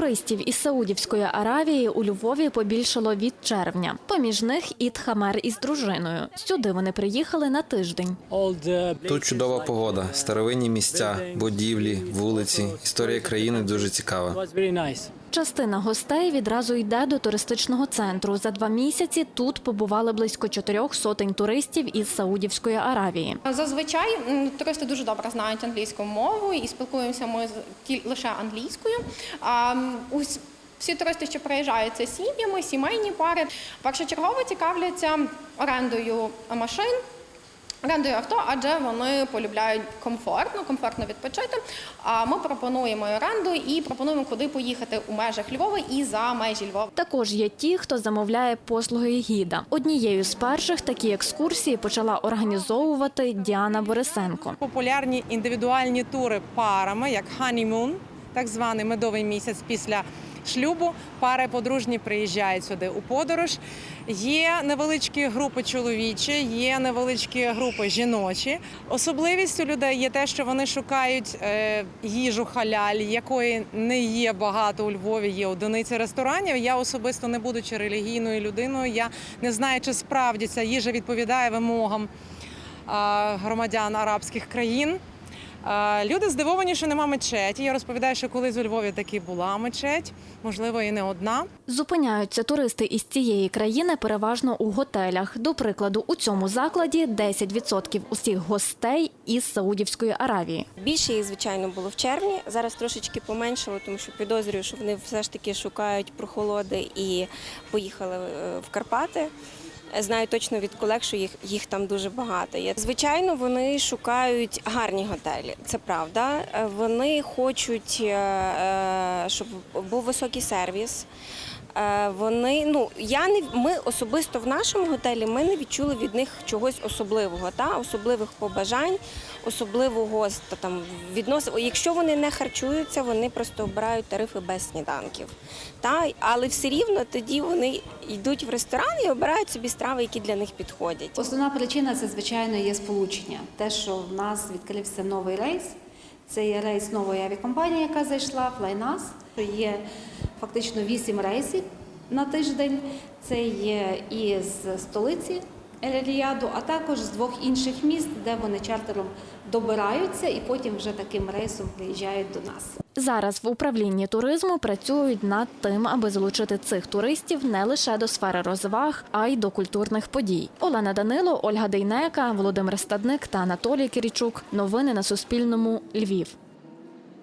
Туристів із Саудівської Аравії у Львові побільшало від червня. Поміж них і Тхамер із дружиною. Сюди вони приїхали на тиждень. Тут чудова погода, старовинні місця, будівлі, вулиці. Історія країни дуже цікава. Частина гостей відразу йде до туристичного центру. За два місяці тут побували близько чотирьох сотень туристів із Саудівської Аравії. Зазвичай туристи дуже добре знають англійську мову і спілкуємося ми з- лише англійською. А, всі туристи, що приїжджають, це сім'ями, сімейні пари. Першочергово цікавляться орендою машин. Орендою авто, адже вони полюбляють комфортно, комфортно відпочити. А ми пропонуємо оренду і пропонуємо, куди поїхати у межах Львова і за межі Львова. Також є ті, хто замовляє послуги гіда. Однією з перших такі екскурсії почала організовувати Діана Борисенко. Популярні індивідуальні тури парами, як honeymoon, так званий медовий місяць після шлюбу. Пари подружні приїжджають сюди у подорож. Є невеличкі групи чоловічі, є невеличкі групи жіночі. Особливістю людей є те, що вони шукають е, їжу халяль, якої не є багато у Львові. Є одиниці ресторанів. Я особисто не будучи релігійною людиною, я не знаю, чи справді ця їжа відповідає вимогам громадян арабських країн. Люди здивовані, що нема мечеті. Я розповідаю, що колись у Львові таки була мечеть, можливо, і не одна. Зупиняються туристи із цієї країни переважно у готелях. До прикладу, у цьому закладі 10% усіх гостей із Саудівської Аравії. Більше їх, звичайно, було в червні. Зараз трошечки поменшало, тому що підозрюю, що вони все ж таки шукають прохолоди і поїхали е, в Карпати. Знаю точно від колег, що їх, їх там дуже багато є. Звичайно, вони шукають гарні готелі, це правда. Е, Вони хочуть, е, е, щоб був високий сервіс. Е, Вони ну я не ми особисто в нашому готелі ми не відчули від них чогось особливого, та особливих побажань, особливого та, там відносин. Якщо вони не харчуються, вони просто обирають тарифи без сніданків. Та але все рівно тоді вони йдуть в ресторан і обирають собі страви, які для них підходять. Основна причина це звичайно є сполучення. Те, що в нас відкрився новий рейс. Це є рейс нової авіакомпанії, яка зайшла Флайнас. Є фактично вісім рейсів на тиждень. Це є і з столиці Ель-Ріяду, а також з двох інших міст, де вони чартером добираються і потім вже таким рейсом приїжджають до нас. Зараз в управлінні туризму працюють над тим, аби залучити цих туристів не лише до сфери розваг, а й до культурних подій. Олена Данило, Ольга Дейнека, Володимир Стадник та Анатолій Кирічук. Новини на Суспільному. Львів.